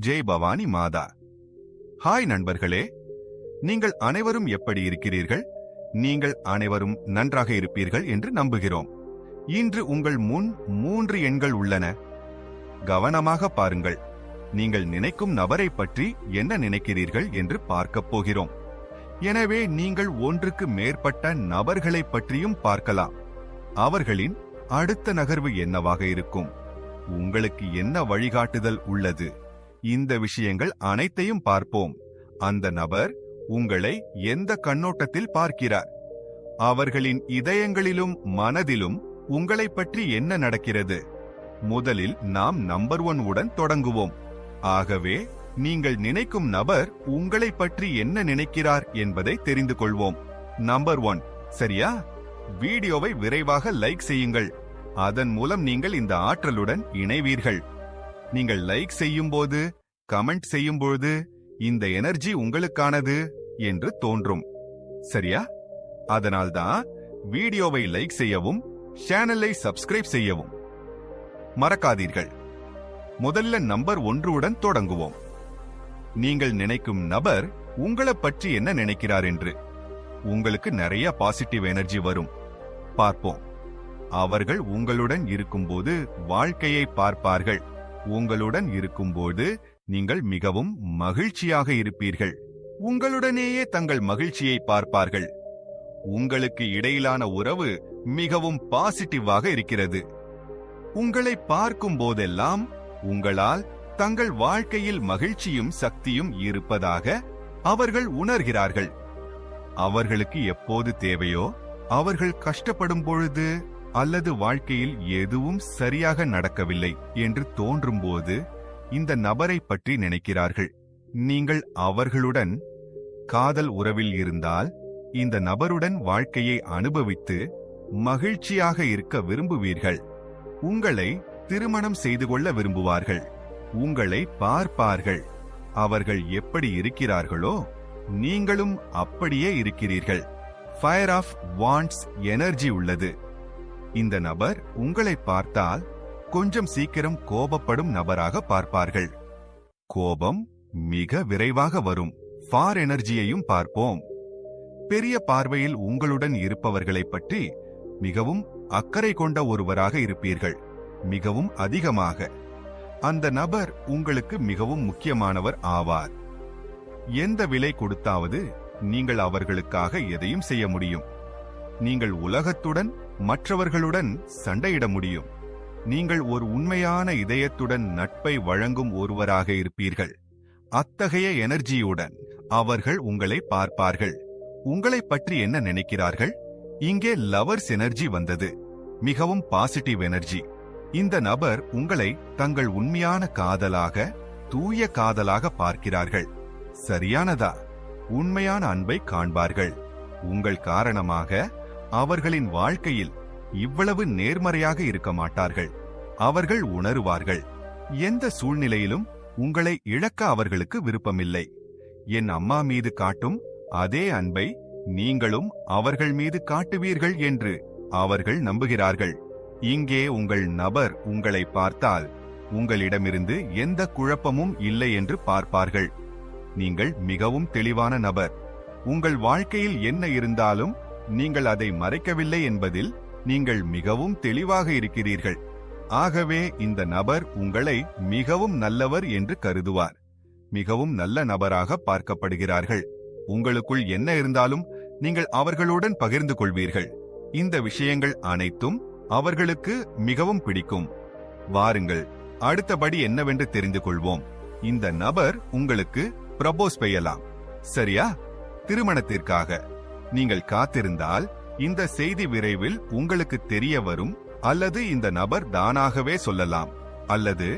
ஜெய் பவானி மாதா. Hi நண்பர்களே நீங்கள் அனைவரும் எப்படி இருக்கிறீர்கள்? நீங்கள் அனைவரும் நன்றாக இருப்பீர்கள் என்று நம்புகிறோம். இன்று உங்கள் முன் மூன்று எண்கள் உள்ளன. கவனமாக பாருங்கள் நீங்கள் நினைக்கும் நபரை பற்றி என்ன நினைக்கிறீர்கள் என்று பார்க்கப் போகிறோம். எனவே நீங்கள் ஒன்றுக்கு மேற்பட்ட நபர்களைப் பற்றியும் பார்க்கலாம். அவர்களின் அடுத்த நகர்வு என்னவாக இருக்கும்? உங்களுக்கு என்ன வழிகாட்டுதல் உள்ளது? இந்த விஷயங்கள் அனைத்தையும் பார்ப்போம். அந்த நபர் உங்களை எந்த கண்ணோட்டத்தில் பார்க்கிறார்? அவர்களின் இதயங்களிலும் மனதிலும் உங்களைப் பற்றி என்ன நடக்கிறது? முதலில் நாம் நம்பர் ஒன் உடன் தொடங்குவோம். ஆகவே நீங்கள் நினைக்கும் நபர் உங்களைப் பற்றி என்ன நினைக்கிறார் என்பதை தெரிந்து கொள்வோம். Number one. சரியா? வீடியோவை விரைவாக லைக் செய்யுங்கள். அதன் மூலம் நீங்கள் இந்த ஆற்றலுடன் இணைவீர்கள். நீங்கள் லைக் செய்யும்போது கமெண்ட் செய்யும்போது இந்த எனர்ஜி உங்களுக்கானது என்று தோன்றும். சரியா? அதனால்தான் வீடியோவை லைக் செய்யவும் சேனலை சப்ஸ்கிரைப் செய்யவும். மறக்காதீர்கள். முதல்ல நம்பர் ஒன்றுடன் தொடங்குவோம். நீங்கள் நினைக்கும் நபர் உங்களைப் பற்றி என்ன நினைக்கிறார் என்று. உங்களுக்கு நிறைய பாசிட்டிவ் எனர்ஜி வரும். பார்ப்போம். அவர்கள் உங்களுடன் இருக்கும்போது வாழ்க்கையை பார்ப்பார்கள். உங்களுடன் இருக்கும்போது நீங்கள் மிகவும் மகிழ்ச்சியாக இருப்பீர்கள். உங்களுடனேயே தங்கள் மகிழ்ச்சியை பார்ப்பார்கள். உங்களுக்கு இடையிலான உறவு மிகவும் பாசிட்டிவாக இருக்கிறது. உங்களை பார்க்கும் போதெல்லாம் உங்களால் தங்கள் வாழ்க்கையில் மகிழ்ச்சியும் சக்தியும் இருப்பதாக அவர்கள் உணர்கிறார்கள். அவர்களுக்கு எப்போது தேவையோ அவர்கள் கஷ்டப்படும் பொழுது அல்லது வாழ்க்கையில் எதுவும் சரியாக நடக்கவில்லை என்று தோன்றும்போது இந்த நபரை பற்றி நினைக்கிறார்கள். நீங்கள் அவர்களுடன் காதல் உறவில் இருந்தால் இந்த நபருடன் வாழ்க்கையை அனுபவித்து மகிழ்ச்சியாக இருக்க விரும்புவீர்கள். உங்களை திருமணம் செய்து கொள்ள விரும்புவார்கள். உங்களை பார்ப்பார்கள். அவர்கள் எப்படி இருக்கிறார்களோ நீங்களும் அப்படியே இருக்கிறீர்கள். ஃபயர் ஆஃப் வாண்ட்ஸ் எனர்ஜி உள்ளது. இந்த நபர் உங்களை பார்த்தால் கொஞ்சம் சீக்கிரம் கோபப்படும் நபராக பார்ப்பார்கள். கோபம் மிக விரைவாக வரும். ஃபார் எனர்ஜியையும் பார்ப்போம். பெரிய பார்வையில் உங்களுடன் இருப்பவர்களைப் பற்றி மிகவும் அக்கறை கொண்ட ஒருவராக இருப்பீர்கள். மிகவும் அதிகமாக. அந்த நபர் உங்களுக்கு மிகவும் முக்கியமானவர் ஆவார். எந்த விலை கொடுத்தாவது நீங்கள் அவர்களுக்காக எதையும் செய்ய முடியும். நீங்கள் உலகத்துடன் மற்றவர்களுடன் சண்டையிட முடியும். நீங்கள் ஒரு உண்மையான இதயத்துடன் நட்பை வழங்கும் ஒருவராக இருப்பீர்கள். அத்தகைய எனர்ஜியுடன் அவர்கள் உங்களை பார்ப்பார்கள். உங்களை பற்றி என்ன நினைக்கிறார்கள்? இங்கே லவர்ஸ் எனர்ஜி வந்தது. மிகவும் பாசிட்டிவ் எனர்ஜி. இந்த நபர் உங்களை தங்கள் உண்மையான காதலாக தூய காதலாக பார்க்கிறார்கள். சரியானதா? உண்மையான அன்பை காண்பார்கள். உங்கள் காரணமாக அவர்களின் வாழ்க்கையில் இவ்வளவு நேர்மறையாக இருக்க மாட்டார்கள். அவர்கள் உணருவார்கள். எந்த சூழ்நிலையிலும் உங்களை இழக்க அவர்களுக்கு விருப்பமில்லை. என் அம்மா மீது காட்டும் அதே அன்பை நீங்களும் அவர்கள் மீது காட்டுவீர்கள் என்று அவர்கள் நம்புகிறார்கள். இங்கே உங்கள் நபர் உங்களை பார்த்தால் உங்களிடமிருந்து எந்த குழப்பமும் இல்லை என்று பார்ப்பார்கள். நீங்கள் மிகவும் தெளிவான நபர். உங்கள் வாழ்க்கையில் என்ன இருந்தாலும் நீங்கள் அதை மறைக்கவில்லை என்பதில் நீங்கள் மிகவும் தெளிவாக இருக்கிறீர்கள். ஆகவே இந்த நபர் உங்களை மிகவும் நல்லவர் என்று கருதுவார். மிகவும் நல்ல நபராக பார்க்கப்படுகிறார்கள். உங்களுக்குள் என்ன இருந்தாலும் நீங்கள் அவர்களுடன் பகிர்ந்து கொள்வீர்கள். இந்த விஷயங்கள் அனைத்தும் அவர்களுக்கு மிகவும் பிடிக்கும். வாருங்கள் அடுத்தபடி என்னவென்று தெரிந்து கொள்வோம். இந்த நபர் உங்களுக்கு ப்ரபோஸ் செய்யலாம். சரியா? திருமணத்திற்காக. நீங்கள் காத்திருந்தால் இந்த செய்தி விரைவில் உங்களுக்கு தெரிய வரும் அல்லது இந்த நபர் தானாகவே சொல்லலாம் அல்லது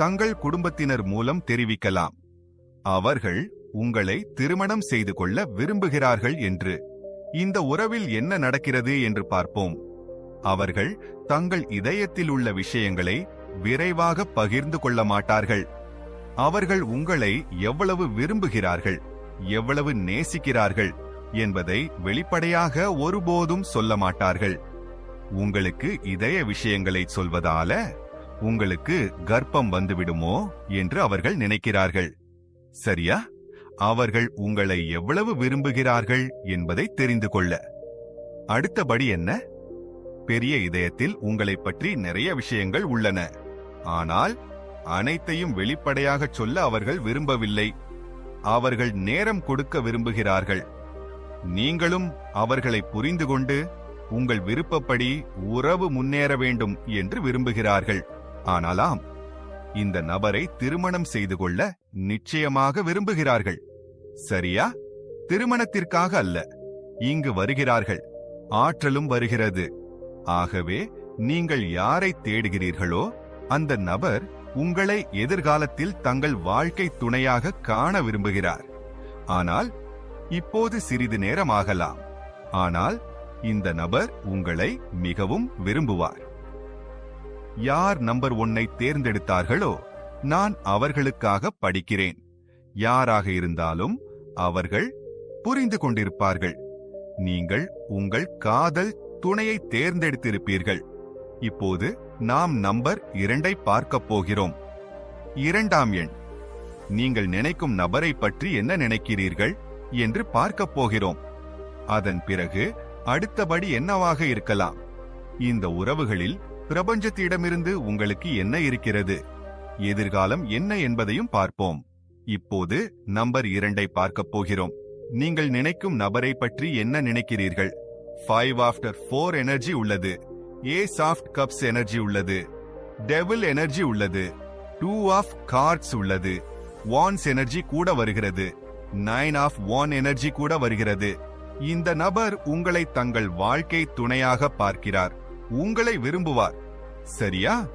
தங்கள் குடும்பத்தினர் மூலம் தெரிவிக்கலாம். அவர்கள் உங்களை திருமணம் செய்து கொள்ள விரும்புகிறார்கள் என்று. இந்த உறவில் என்ன நடக்கிறது என்று பார்ப்போம். அவர்கள் தங்கள் இதயத்தில் உள்ள விஷயங்களை விரைவாக பகிர்ந்து கொள்ள மாட்டார்கள். அவர்கள் உங்களை எவ்வளவு விரும்புகிறார்கள் எவ்வளவு நேசிக்கிறார்கள் என்பதை வெளிப்படையாக ஒருபோதும் சொல்ல மாட்டார்கள். உங்களுக்கு இதய விஷயங்களை சொல்வதால உங்களுக்கு கர்ப்பம் வந்துவிடுமோ என்று அவர்கள் நினைக்கிறார்கள். சரியா? அவர்கள் உங்களை எவ்வளவு விரும்புகிறார்கள் என்பதை தெரிந்து கொள்ள. அடுத்தபடி என்ன? பெரிய இதயத்தில் உங்களைப் பற்றி நிறைய விஷயங்கள் உள்ளன. ஆனால் அனைத்தையும் வெளிப்படையாகச் சொல்ல அவர்கள் விரும்பவில்லை. அவர்கள் நேரம் கொடுக்க விரும்புகிறார்கள். நீங்களும் அவர்களை புரிந்து கொண்டு உங்கள் விருப்பப்படி உறவு முன்னேற வேண்டும் என்று விரும்புகிறார்கள். ஆனாலாம் இந்த நபரை திருமணம் செய்து கொள்ள நிச்சயமாக விரும்புகிறார்கள். சரியா? திருமணத்திற்காக அல்ல இங்கு வருகிறார்கள் ஆற்றலும் வருகிறது. ஆகவே நீங்கள் யாரை தேடுகிறீர்களோ அந்த நபர் உங்களை எதிர்காலத்தில் தங்கள் வாழ்க்கை துணையாக காண விரும்புகிறார். ஆனால் இப்போது சிறிது நேரம் ஆகலாம் ஆனால் இந்த நபர் உங்களை மிகவும் விரும்புவார். யார் நம்பர் ஒன்னை தேர்ந்தெடுத்தார்களோ நான் அவர்களுக்காக படிக்கிறேன். யாராக இருந்தாலும் அவர்கள் புரிந்து கொண்டிருப்பார்கள். நீங்கள் உங்கள் காதல் துணையை தேர்ந்தெடுத்திருப்பீர்கள். இப்போது நாம் நம்பர் இரண்டை பார்க்கப் போகிறோம். இரண்டாம் எண். நீங்கள் நினைக்கும் நபரை பற்றி என்ன நினைக்கிறீர்கள்? என்று பார்க்கப் போகிறோம். அதன் பிறகு அடுத்தபடி என்னவாக இருக்கலாம்? இந்த உறவுகளில் பிரபஞ்சத்திடமிருந்து உங்களுக்கு என்ன இருக்கிறது? எதிர்காலம் என்ன என்பதையும் பார்ப்போம். இப்போது நம்பர் இரண்டை பார்க்கப் போகிறோம். நீங்கள் நினைக்கும் நபரை பற்றி என்ன நினைக்கிறீர்கள்? ஃபைவ் ஆஃப்டர் ஃபோர் எனர்ஜி உள்ளது. ஏ சாஃப்ட் கப்ஸ் எனர்ஜி உள்ளது. டெவில் எனர்ஜி உள்ளது. டூ ஆஃப் கார்ட்ஸ் உள்ளது. வான்ஸ் எனர்ஜி கூட வருகிறது. நைன் ஆஃப் வான் எனர்ஜி கூட வருகிறது. இந்த நபர் உங்களை தங்கள் வாழ்க்கை துணையாக பார்க்கிறார். உங்களை விரும்புவார். சரியா?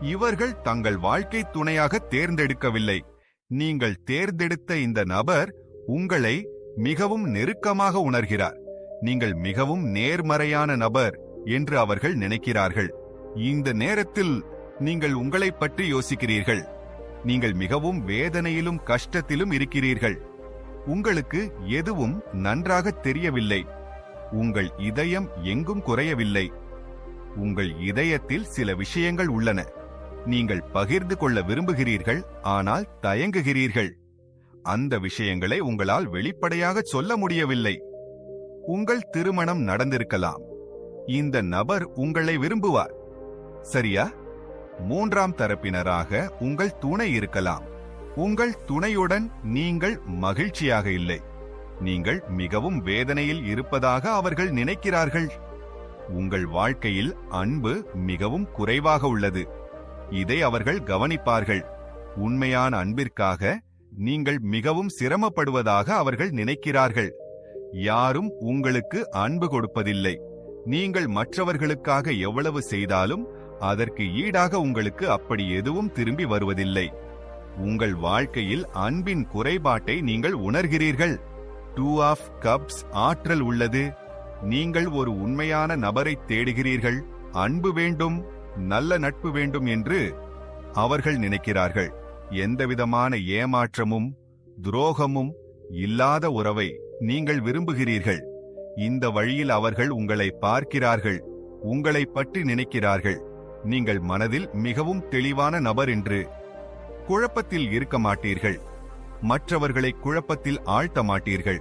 இவர்கள் தங்கள் வாழ்க்கை துணையாக தேர்ந்தெடுக்கவில்லை. நீங்கள் தேர்ந்தெடுத்த இந்த நபர் உங்களை மிகவும் நெருக்கமாக உணர்கிறார். நீங்கள் மிகவும் நேர்மறையான நபர் என்று அவர்கள் நினைக்கிறார்கள். இந்த நேரத்தில் நீங்கள் உங்களைப் பற்றி யோசிக்கிறீர்கள். நீங்கள் மிகவும் வேதனையிலும் கஷ்டத்திலும் இருக்கிறீர்கள். உங்களுக்கு எதுவும் நன்றாக தெரியவில்லை. உங்கள் இதயம் எங்கும் குறையவில்லை. உங்கள் இதயத்தில் சில விஷயங்கள் உள்ளன. நீங்கள் பகிர்ந்து கொள்ள விரும்புகிறீர்கள் ஆனால் தயங்குகிறீர்கள். அந்த விஷயங்களை உங்களால் வெளிப்படையாக சொல்ல முடியவில்லை. உங்கள் திருமணம் நடந்திருக்கலாம். இந்த நபர் உங்களை விரும்புவார். சரியா? மூன்றாம் தரப்பினராக உங்கள் துணை இருக்கலாம். உங்கள் துணையுடன் நீங்கள் மகிழ்ச்சியாக இல்லை. நீங்கள் மிகவும் வேதனையில் இருப்பதாக அவர்கள் நினைக்கிறார்கள். உங்கள் வாழ்க்கையில் அன்பு மிகவும் குறைவாக உள்ளது. இதை அவர்கள் கவனிப்பார்கள். உண்மையான அன்பிற்காக நீங்கள் மிகவும் சிரமப்படுவதாக அவர்கள் நினைக்கிறார்கள். யாரும் உங்களுக்கு அன்பு கொடுப்பதில்லை. நீங்கள் மற்றவர்களுக்காக எவ்வளவு செய்தாலும் அதற்கு ஈடாக உங்களுக்கு அப்படி எதுவும் திரும்பி வருவதில்லை. உங்கள் வாழ்க்கையில் அன்பின் குறைபாட்டை நீங்கள் உணர்கிறீர்கள். டூ ஆஃப் கப்ஸ் ஆற்றல் உள்ளது. நீங்கள் ஒரு உண்மையான நபரை தேடுகிறீர்கள். அன்பு வேண்டும் நல்ல நட்பு வேண்டும் என்று அவர்கள் நினைக்கிறார்கள். எந்தவிதமான ஏமாற்றமும் துரோகமும் இல்லாத உறவை நீங்கள் விரும்புகிறீர்கள். இந்த வழியில் அவர்கள் உங்களை பார்க்கிறார்கள் உங்களை பற்றி நினைக்கிறார்கள். நீங்கள் மனதில் மிகவும் தெளிவான நபர் என்று குழப்பத்தில் இருக்க மாட்டீர்கள். மற்றவர்களை குழப்பத்தில் ஆழ்த்த மாட்டீர்கள்.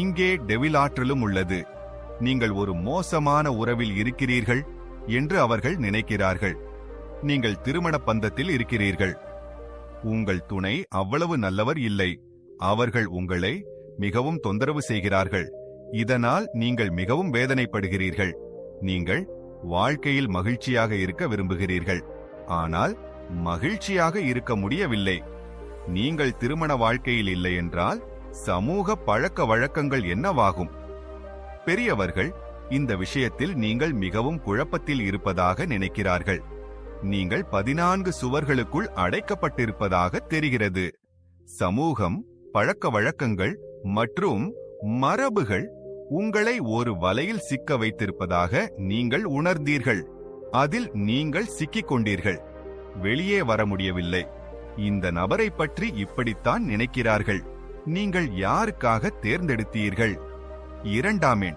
இங்கே டெவில் ஆற்றலும் உள்ளது. நீங்கள் ஒரு மோசமான உறவில் இருக்கிறீர்கள் என்று அவர்கள் நினைக்கிறார்கள். நீங்கள் திருமண பந்தத்தில் இருக்கிறீர்கள். உங்கள் துணை அவ்வளவு நல்லவர் இல்லை. அவர்கள் உங்களை மிகவும் தொந்தரவு செய்கிறார்கள். இதனால் நீங்கள் மிகவும் வேதனைப்படுகிறீர்கள். நீங்கள் வாழ்க்கையில் மகிழ்ச்சியாக இருக்க விரும்புகிறீர்கள். ஆனால் மகிழ்ச்சியாக இருக்க முடியவில்லை. நீங்கள் திருமண வாழ்க்கையில் இல்லை என்றால் சமூக பழக்க வழக்கங்கள் என்னவாகும்? பெரியவர்கள் இந்த விஷயத்தில் நீங்கள் மிகவும் குழப்பத்தில் இருப்பதாக நினைக்கிறார்கள். நீங்கள் பதினான்கு சுவர்களுக்குள் அடைக்கப்பட்டிருப்பதாக தெரிகிறது. சமூகம் பழக்க வழக்கங்கள் மற்றும் மரபுகள் உங்களை ஒரு வலையில் சிக்க வைத்திருப்பதாக நீங்கள் உணர்ந்தீர்கள். அதில் நீங்கள் சிக்கிக் கொண்டீர்கள் வெளியே வர முடியவில்லை. இந்த நபரை பற்றி இப்படித்தான் நினைக்கிறார்கள். நீங்கள் யாருக்காக தேர்ந்தெடுத்தீர்கள்? இரண்டாம் எண்.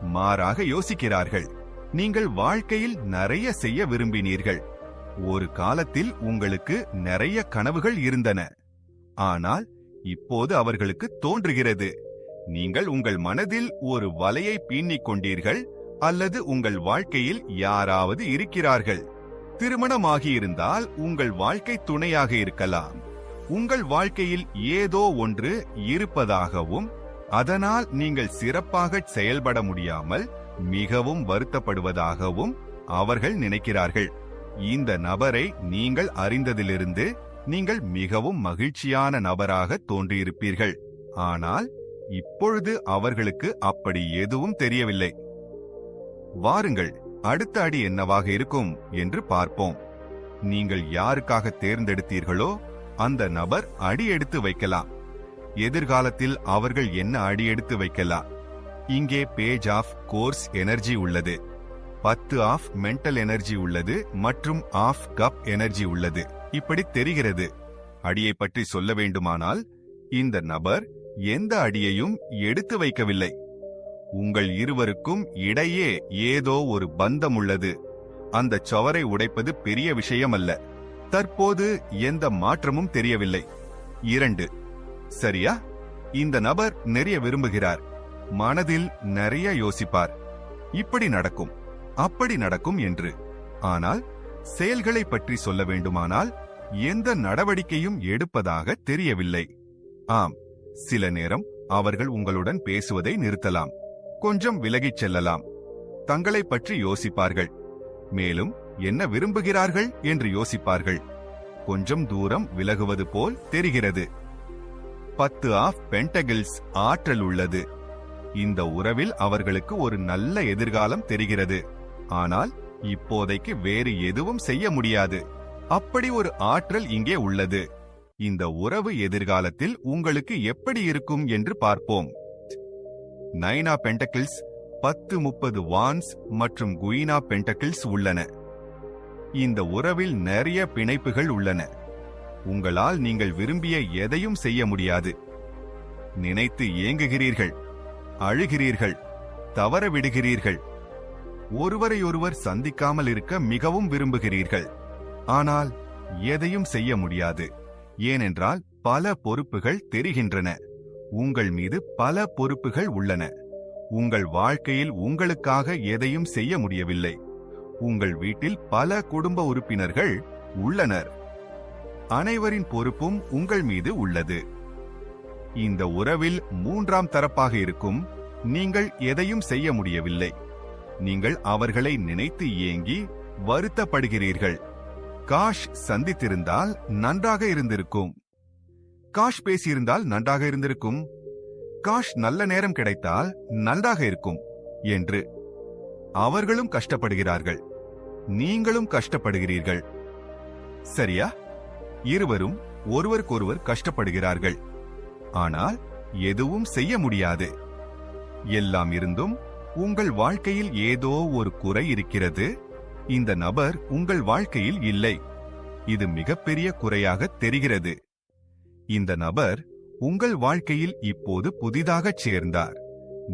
மாறாக யோசிக்கிறார்கள். நீங்கள் வாழ்க்கையில் நிறைய செய்ய விரும்பினீர்கள். ஒரு காலத்தில் உங்களுக்கு நிறைய கனவுகள் இருந்தன. ஆனால் இப்போது அவர்களுக்கு தோன்றுகிறது. நீங்கள் உங்கள் மனதில் ஒரு வலையை பீண்ணிக் கொண்டீர்கள் அல்லது உங்கள் வாழ்க்கையில் யாராவது இருக்கிறார்கள். திருமணமாகியிருந்தால் உங்கள் வாழ்க்கை துணையாக இருக்கலாம். உங்கள் வாழ்க்கையில் ஏதோ ஒன்று இருப்பதாகவும் அதனால் நீங்கள் சிறப்பாக செயல்பட முடியாமல் மிகவும் வருத்தப்படுவதாகவும் அவர்கள் நினைக்கிறார்கள். இந்த நபரை நீங்கள் அறிந்ததிலிருந்து நீங்கள் மிகவும் மகிழ்ச்சியான நபராக தோன்றியிருப்பீர்கள். ஆனால் இப்பொழுது அவர்களுக்கு அப்படி எதுவும் தெரியவில்லை. வாருங்கள் அடுத்த அடி என்னவாக இருக்கும் என்று பார்ப்போம். நீங்கள் யாருக்காக தேர்ந்தெடுத்தீர்களோ அந்த நபர் அடி எடுத்து வைக்கலாம். எதிர்காலத்தில் அவர்கள் என்ன அடி எடுத்து வைக்கலாம்? இங்கே பேஜ் ஆஃப் கோர்ஸ் எனர்ஜி உள்ளது. பத்து ஆஃப் மென்டல் எனர்ஜி உள்ளது மற்றும் ஆஃப் கப் எனர்ஜி உள்ளது. இப்படி தெரிகிறது. அடியை பற்றி சொல்ல வேண்டுமானால் இந்த நபர் எந்த அடியையும் எடுத்து வைக்கவில்லை. உங்கள் இருவருக்கும் இடையே ஏதோ ஒரு பந்தம் உள்ளது அந்த சவரை உடைப்பது பெரிய விஷயம் அல்ல தற்போது எந்த மாற்றமும் தெரியவில்லை. இரண்டு. சரியா? இந்த நபர் நிறைய விரும்புகிறார். மனதில் நிறைய யோசிப்பார். இப்படி நடக்கும். அப்படி நடக்கும் என்று. ஆனால் செயல்களை பற்றி சொல்ல வேண்டுமானால் எந்த நடவடிக்கையும் எடுப்பதாக தெரியவில்லை. ஆம். சில நேரம் அவர்கள் உங்களுடன் பேசுவதை நிறுத்தலாம். கொஞ்சம் விலகிச் செல்லலாம். தங்களை பற்றி யோசிப்பார்கள். மேலும் என்ன விரும்புகிறார்கள் என்று யோசிப்பார்கள். கொஞ்சம் தூரம் விலகுவது போல் தெரிகிறது. பத்து ஆஃப் பென்டகிள்ஸ் ஆற்றல் உள்ளது. இந்த உறவில் அவர்களுக்கு ஒரு நல்ல எதிர்காலம் தெரிகிறது. ஆனால் இப்போதைக்கு வேறு எதுவும் செய்ய முடியாது. அப்படி ஒரு ஆற்றல் இங்கே உள்ளது. இந்த உறவு எதிர்காலத்தில் உங்களுக்கு எப்படி இருக்கும் என்று பார்ப்போம். நைனா பென்டக்கிள்ஸ் பத்து முப்பது வான்ஸ் மற்றும் குயினா பென்டக்கிள்ஸ் உள்ளன. இந்த உறவில் நிறைய பிணைப்புகள் உள்ளன. உங்களால் நீங்கள் விரும்பிய எதையும் செய்ய முடியாது. நினைத்து ஏங்குகிறீர்கள் அழுகிறீர்கள் தவற விடுகிறீர்கள் ஒருவரையொருவர் சந்திக்காமல் இருக்க மிகவும் விரும்புகிறீர்கள். ஆனால் எதையும் செய்ய முடியாது. ஏனென்றால் பல பொறுப்புகள் தெரிகின்றன. உங்கள் மீது பல பொறுப்புகள் உள்ளன. உங்கள் வாழ்க்கையில் உங்களுக்காக எதையும் செய்ய முடியவில்லை. உங்கள் வீட்டில் பல குடும்ப உறுப்பினர்கள் உள்ளனர். அனைவரின் பொறுப்பும் உங்கள் மீது உள்ளது. இந்த உறவில் மூன்றாம் தரப்பாக இருக்கும் நீங்கள் எதையும் செய்ய முடியவில்லை. நீங்கள் அவர்களை நினைத்து ஏங்கி வருத்தப்படுகிறீர்கள். காஷ் சந்தித்திருந்தால் நன்றாக இருந்திருக்கும். காஷ் பேசியிருந்தால் நன்றாக இருந்திருக்கும். காஷ் நல்ல நேரம் கிடைத்தால் நன்றாக இருக்கும் என்று. அவர்களும் கஷ்டப்படுகிறார்கள். நீங்களும் கஷ்டப்படுகிறீர்கள். சரியா? இருவரும் ஒருவருக்கொருவர் கஷ்டப்படுகிறார்கள். ஆனால் எதுவும் செய்ய முடியாது. எல்லாம் இருந்தும் உங்கள் வாழ்க்கையில் ஏதோ ஒரு குறை இருக்கிறது. இந்த நபர் உங்கள் வாழ்க்கையில் இல்லை. இது மிகப்பெரிய குறையாக தெரிகிறது. இந்த நபர் உங்கள் வாழ்க்கையில் இப்போது புதிதாகச் சேர்ந்தார்.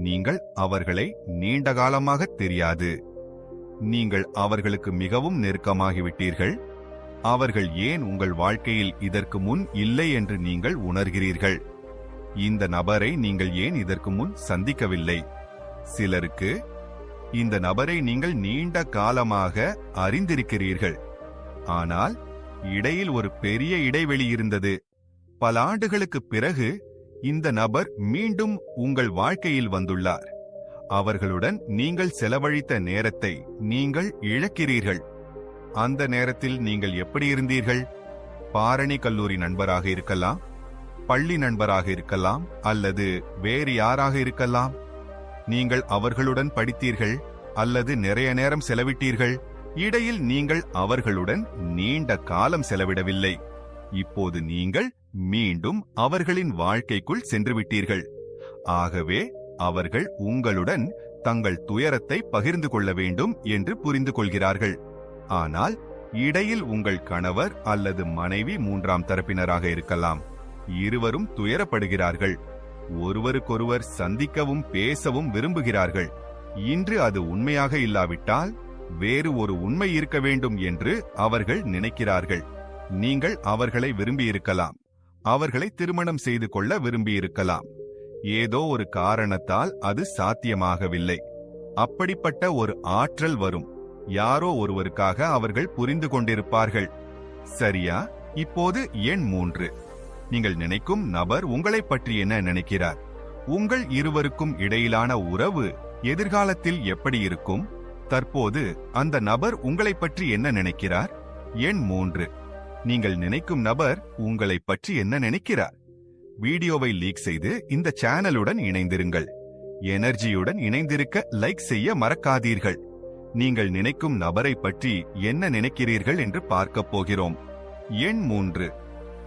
நீங்கள் அவர்களை நீண்ட காலமாக தெரியாது. நீங்கள் அவர்களுக்கு மிகவும் நெருக்கமாகிவிட்டீர்கள். அவர்கள் ஏன் உங்கள் வாழ்க்கையில் இதற்கு முன் இல்லை என்று நீங்கள் உணர்கிறீர்கள்? இந்த நபரை நீங்கள் ஏன் இதற்கு முன் சந்திக்கவில்லை? சிலருக்கு இந்த நபரை நீங்கள் நீண்ட காலமாக அறிந்திருக்கிறீர்கள். ஆனால் இடையில் ஒரு பெரிய இடைவெளி இருந்தது. பல ஆண்டுகளுக்குப் பிறகு இந்த நபர் மீண்டும் உங்கள் வாழ்க்கையில் வந்துள்ளார். அவர்களுடன் நீங்கள் செலவழித்த நேரத்தை நீங்கள் இழக்கிறீர்கள். அந்த நேரத்தில் நீங்கள் எப்படி இருந்தீர்கள்? பாரணி கல்லூரி நண்பராக இருக்கலாம் பள்ளி நண்பராக இருக்கலாம் அல்லது வேறு யாராக இருக்கலாம்? நீங்கள் அவர்களுடன் படித்தீர்கள் அல்லது நிறைய நேரம் செலவிட்டீர்கள் இடையில் நீங்கள் அவர்களுடன் நீண்ட காலம் செலவிடவில்லை. இப்போது நீங்கள் மீண்டும் அவர்களின் வாழ்க்கைக்குள் சென்றுவிட்டீர்கள். ஆகவே அவர்கள் உங்களுடன் தங்கள் துயரத்தை பகிர்ந்து கொள்ள வேண்டும் என்று புரிந்து கொள்கிறார்கள். ஆனால் இடையில் உங்கள் கணவர் அல்லது மனைவி மூன்றாம் தரப்பினராக இருக்கலாம். இருவரும் துயரப்படுகிறார்கள். ஒருவருக்கொருவர் சந்திக்கவும் பேசவும் விரும்புகிறார்கள். இன்று அது உண்மையாக இல்லாவிட்டால் வேறு ஒரு உண்மை இருக்க வேண்டும் என்று அவர்கள் நினைக்கிறார்கள். நீங்கள் அவர்களை விரும்பியிருக்கலாம். அவர்களை திருமணம் செய்து கொள்ள விரும்பியிருக்கலாம். ஏதோ ஒரு காரணத்தால் அது சாத்தியமாகவில்லை. அப்படிப்பட்ட ஒரு ஆற்றல் வரும். யாரோ ஒருவருக்காக அவர்கள் புரிந்து கொண்டிருப்பார்கள். சரியா? இப்போது எண் மூன்று. நீங்கள் நினைக்கும் நபர் உங்களைப் பற்றி என்ன நினைக்கிறார்? உங்கள் இருவருக்கும் இடையிலான உறவு எதிர்காலத்தில் எப்படி இருக்கும்? தற்போது அந்த நபர் உங்களைப் பற்றி என்ன நினைக்கிறார்? எண் மூன்று. நீங்கள் நினைக்கும் நபர் உங்களைப் பற்றி என்ன நினைக்கிறார்? வீடியோவை லீக் செய்து இந்த சேனலுடன் இணைந்திருங்கள். எனர்ஜியுடன் இணைந்திருக்க லைக் செய்ய மறக்காதீர்கள். நீங்கள் நினைக்கும் நபரை பற்றி என்ன நினைக்கிறீர்கள் என்று பார்க்கப் போகிறோம். எண் மூன்று.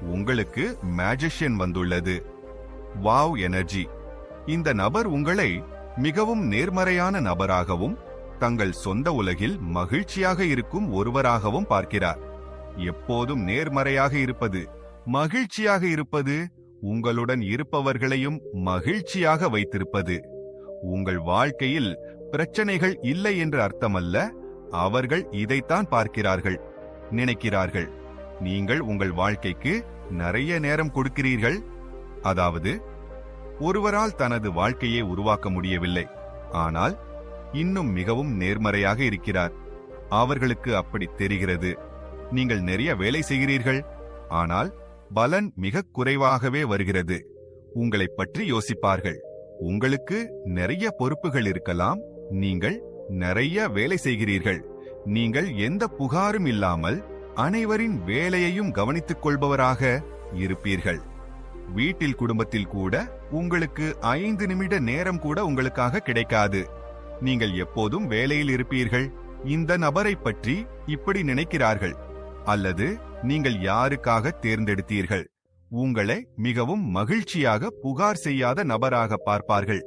உங்களுக்கு மேஜிஷியன் வந்துள்ளது. வாவ் எனர்ஜி இந்த நபர் உங்களை மிகவும் நேர்மறையான நபராகவும் தங்கள் சொந்த உலகில் மகிழ்ச்சியாக இருக்கும் ஒருவராகவும் பார்க்கிறார். எப்போதும் நேர்மறையாக இருப்பது மகிழ்ச்சியாக இருப்பது உங்களுடன் இருப்பவர்களையும் மகிழ்ச்சியாக வைத்திருப்பது. உங்கள் வாழ்க்கையில் பிரச்சனைகள் இல்லை என்று அர்த்தமல்ல அவர்கள் இதைத்தான் பார்க்கிறார்கள். நினைக்கிறார்கள் நீங்கள் உங்கள் வாழ்க்கைக்கு நிறைய நேரம் கொடுக்கிறீர்கள். அதாவது ஒருவரால் தனது வாழ்க்கையை உருவாக்க முடியவில்லை ஆனால் இன்னும் மிகவும் நேர்மறையாக இருக்கிறார். அவர்களுக்கு அப்படி தெரிகிறது. நீங்கள் நிறைய வேலை செய்கிறீர்கள். ஆனால் பலன் மிக குறைவாகவே வருகிறது. உங்களைப் பற்றி யோசிப்பார்கள். உங்களுக்கு நிறைய பொறுப்புகள் இருக்கலாம். நீங்கள் நிறைய வேலை செய்கிறீர்கள். நீங்கள் எந்த புகாரும் இல்லாமல் அனைவரின் வேலையையும் கவனித்துக் கொள்பவராக இருப்பீர்கள். வீட்டில் குடும்பத்தில் கூட உங்களுக்கு ஐந்து நிமிட நேரம் கூட உங்களுக்காக கிடைக்காது. நீங்கள் எப்போதும் வேலையில் இருப்பீர்கள். இந்த நபரை பற்றி இப்படி நினைக்கிறார்கள். அல்லது நீங்கள் யாருக்காக தேர்ந்தெடுத்தீர்கள்? உங்களை மிகவும் மகிழ்ச்சியாக புகார் செய்யாத நபராக பார்ப்பார்கள்.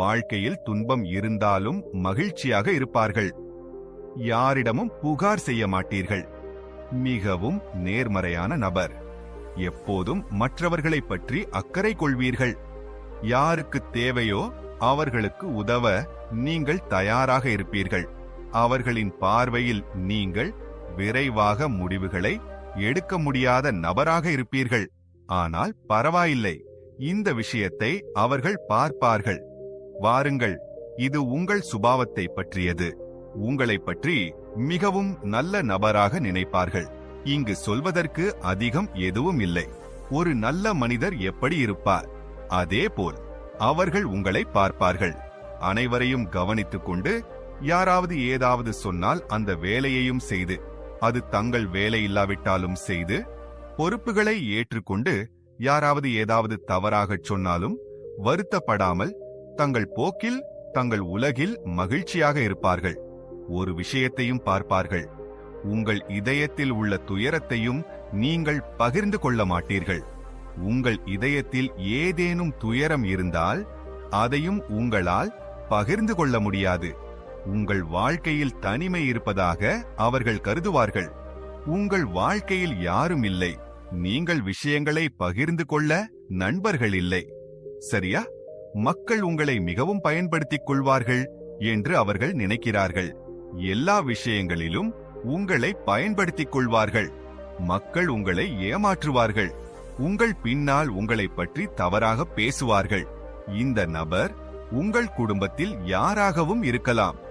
வாழ்க்கையில் துன்பம் இருந்தாலும் மகிழ்ச்சியாக இருப்பார்கள். யாரிடமும் புகார் செய்ய மாட்டீர்கள். மிகவும் நேர்மறையான நபர். எப்போதும் மற்றவர்களை பற்றி அக்கறை கொள்வீர்கள். யாருக்கு தேவையோ அவர்களுக்கு உதவ நீங்கள் தயாராக இருப்பீர்கள். அவர்களின் பார்வையில் நீங்கள் விரைவாக முடிவுகளை எடுக்க முடியாத நபராக இருப்பீர்கள். ஆனால் பரவாயில்லை. இந்த விஷயத்தை அவர்கள் பார்ப்பார்கள். வாருங்கள் இது உங்கள் சுபாவத்தை பற்றியது. உங்களை பற்றி மிகவும் நல்ல நபராக நினைப்பார்கள். இங்கு சொல்வதற்கு அதிகம் எதுவும் இல்லை. ஒரு நல்ல மனிதர் எப்படி இருப்பார்? அதேபோல் அவர்கள் உங்களை பார்ப்பார்கள். அனைவரையும் கவனித்துக் கொண்டு யாராவது ஏதாவது சொன்னால் அந்த வேலையையும் செய்து அது தங்கள் வேலை இல்லாவிட்டாலும் செய்து பொறுப்புகளை ஏற்றுக்கொண்டு யாராவது ஏதாவது தவறாகச் சொன்னாலும் வருத்தப்படாமல் தங்கள் போக்கில் தங்கள் உலகில் மகிழ்ச்சியாக இருப்பார்கள். ஒரு விஷயத்தையும் பார்ப்பார்கள். உங்கள் இதயத்தில் உள்ள துயரத்தையும் நீங்கள் பகிர்ந்து கொள்ள மாட்டீர்கள். உங்கள் இதயத்தில் ஏதேனும் துயரம் இருந்தால் அதையும் உங்களால் பகிர்ந்து கொள்ள முடியாது. உங்கள் வாழ்க்கையில் தனிமை இருப்பதாக அவர்கள் கருதுவார்கள். உங்கள் வாழ்க்கையில் யாரும் இல்லை. நீங்கள் விஷயங்களை பகிர்ந்து கொள்ள நண்பர்கள் இல்லை. சரியா? மக்கள் உங்களை மிகவும் பயன்படுத்திக் கொள்வார்கள் என்று அவர்கள் நினைக்கிறார்கள். எல்லா விஷயங்களிலும் உங்களை பயன்படுத்திக் கொள்வார்கள். மக்கள் உங்களை ஏமாற்றுவார்கள். உங்கள் பின்னால் உங்களை பற்றி தவறாக பேசுவார்கள். இந்த நபர் உங்கள் குடும்பத்தில் யாராகவும் இருக்கலாம்.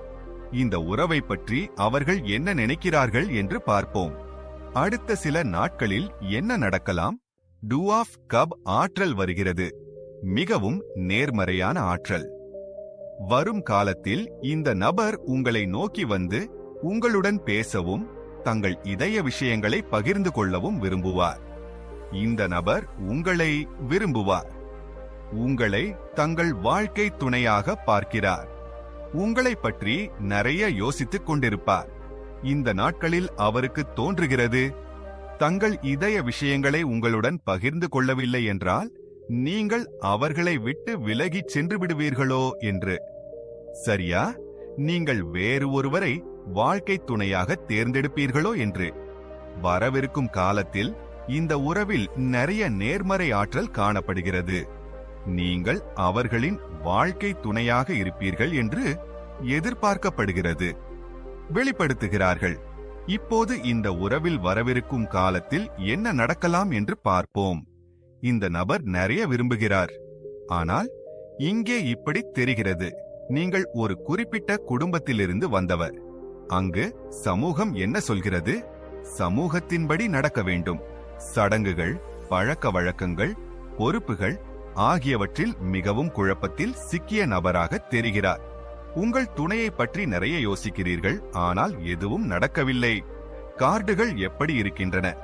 இந்த உறவை பற்றி அவர்கள் என்ன நினைக்கிறார்கள் என்று பார்ப்போம். அடுத்த சில நாட்களில் என்ன நடக்கலாம்? டூ ஆஃப் கப் ஆற்றல் வருகிறது. மிகவும் நேர்மறையான ஆற்றல். வரும் காலத்தில் இந்த நபர் உங்களை நோக்கி வந்து உங்களுடன் பேசவும் தங்கள் இதய விஷயங்களை பகிர்ந்து கொள்ளவும் விரும்புவார். இந்த நபர் உங்களை விரும்புவார். உங்களை தங்கள் வாழ்க்கை துணையாக பார்க்கிறார். உங்களை பற்றி நிறைய யோசித்துக் கொண்டிருப்பார். இந்த நாட்களில் அவருக்கு தோன்றுகிறது தங்கள் இதய விஷயங்களை உங்களுடன் பகிர்ந்து கொள்ளவில்லை என்றால் நீங்கள் அவர்களை விட்டு விலகிச் சென்று விடுவீர்களோ என்று. சரியா? நீங்கள் வேறு ஒருவரை வாழ்க்கை துணையாக தேர்ந்தெடுப்பீர்களோ என்று. வரவிருக்கும் காலத்தில் இந்த உறவில் நிறைய நேர்மறை ஆற்றல் காணப்படுகிறது. நீங்கள் அவர்களின் வாழ்க்கை துணையாக இருப்பீர்கள் என்று எதிர்பார்க்கப்படுகிறது. வெளிப்படுத்துகிறார்கள். இப்போது இந்த உறவில் வரவிருக்கும் காலத்தில் என்ன நடக்கலாம் என்று பார்ப்போம். இந்த நபர் நிறைய விரும்புகிறார். ஆனால் இங்கே இப்படி தெரிகிறது. நீங்கள் ஒரு குறிப்பிட்ட குடும்பத்திலிருந்து வந்தவர். அங்கு சமூகம் என்ன சொல்கிறது? சமூகத்தின்படி நடக்க வேண்டும். சடங்குகள் பழக்க வழக்கங்கள் பொறுப்புகள் ஆகியவற்றில் மிகவும் குழப்பத்தில் சிக்கிய நபராக தெரிகிறார். உங்கள் துணையை பற்றி நிறைய யோசிக்கிறீர்கள் ஆனால் எதுவும் நடக்கவில்லை. கார்டுகள் எப்படி இருக்கின்றன?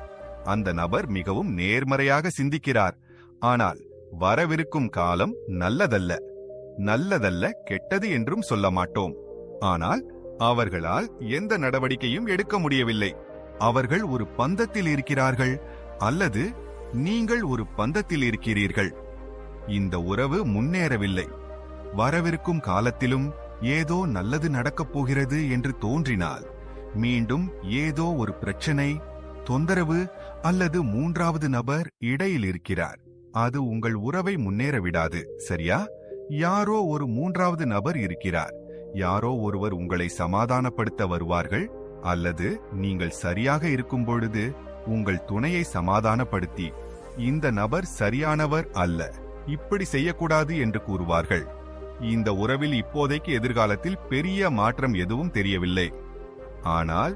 அந்த நபர் மிகவும் நேர்மறையாக சிந்திக்கிறார். ஆனால் வரவிருக்கும் காலம் நல்லதல்ல. நல்லதல்ல கெட்டது என்றும் சொல்ல மாட்டோம். ஆனால் அவர்களால் எந்த நடவடிக்கையும் எடுக்க முடியவில்லை. அவர்கள் ஒரு பந்தத்தில் இருக்கிறார்கள் அல்லது நீங்கள் ஒரு பந்தத்தில் இருக்கிறீர்கள். இந்த உறவு முன்னேறவில்லை. வரவிருக்கும் காலத்திலும் ஏதோ நல்லது நடக்கப் போகிறது என்று தோன்றினால் மீண்டும் ஏதோ ஒரு பிரச்சனை தொந்தரவு அல்லது மூன்றாவது நபர் இடையில் இருக்கிறார். அது உங்கள் உறவை முன்னேற விடாது சரியா? யாரோ ஒரு மூன்றாவது நபர் இருக்கிறார். யாரோ ஒருவர் உங்களை சமாதானப்படுத்த வருவார்கள் அல்லது நீங்கள் சரியாக இருக்கும் பொழுது உங்கள் துணையை சமாதானப்படுத்தி இந்த நபர் சரியானவர் அல்ல. இப்படி செய்யக்கூடாது என்று கூறுவார்கள். இந்த உறவில் இப்போதைக்கு எதிர்காலத்தில் பெரிய மாற்றம் எதுவும் தெரியவில்லை. ஆனால்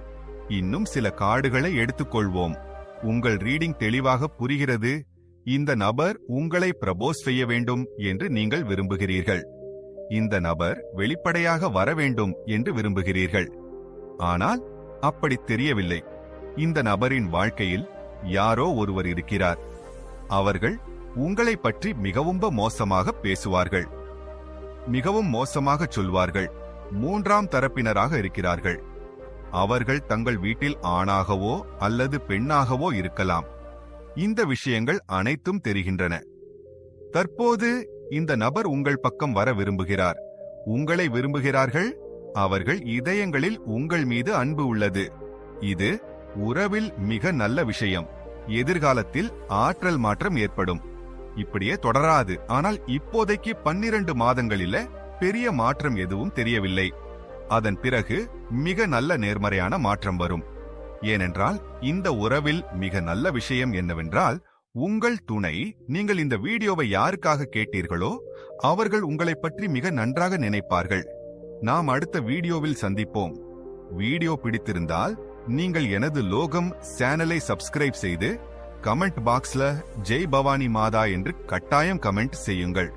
இன்னும் சில கார்டுகளை எடுத்துக்கொள்வோம். உங்கள் ரீடிங் தெளிவாக புரிகிறது. இந்த நபர் உங்களை ப்ரபோஸ் செய்ய வேண்டும் என்று நீங்கள் விரும்புகிறீர்கள். இந்த நபர் வெளிப்படையாக வர வேண்டும் என்று விரும்புகிறீர்கள். ஆனால் அப்படி தெரியவில்லை. இந்த நபரின் வாழ்க்கையில் யாரோ ஒருவர் இருக்கிறார். அவர்கள் உங்களை பற்றி மிகவும் மோசமாக பேசுவார்கள். மிகவும் மோசமாக சொல்வார்கள். மூன்றாம் தரப்பினராக இருக்கிறார்கள். அவர்கள் தங்கள் வீட்டில் ஆணாகவோ அல்லது பெண்ணாகவோ இருக்கலாம். இந்த விஷயங்கள் அனைத்தும் தெரிகின்றன. தற்போது இந்த நபர் உங்கள் பக்கம் வர விரும்புகிறார். உங்களை விரும்புகிறார்கள்? அவர்கள் இதயங்களில் உங்கள் மீது அன்பு உள்ளது. இது உறவில் மிக நல்ல விஷயம். எதிர்காலத்தில் ஆற்றல் மாற்றம் ஏற்படும். இப்படியே தொடராது. ஆனால் இப்போதைக்கு பன்னிரண்டு மாதங்களில பெரிய மாற்றம் எதுவும் தெரியவில்லை. அதன் பிறகு மிக நல்ல நேர்மறையான மாற்றம் வரும். ஏனென்றால் இந்த உறவில் மிக நல்ல விஷயம் என்னவென்றால் உங்கள் துணை நீங்கள் இந்த வீடியோவை யாருக்காக கேட்டீர்களோ அவர்கள் உங்களை பற்றி மிக நன்றாக நினைப்பார்கள். நாம் அடுத்த வீடியோவில் சந்திப்போம். வீடியோ பிடித்திருந்தால் நீங்கள் எனது லோகம் சேனலை சப்ஸ்கிரைப் செய்து கமெண்ட் பாக்ஸ்ல ஜெய் பவானி மாதா என்று கட்டாயம் கமெண்ட் செய்யுங்கள்.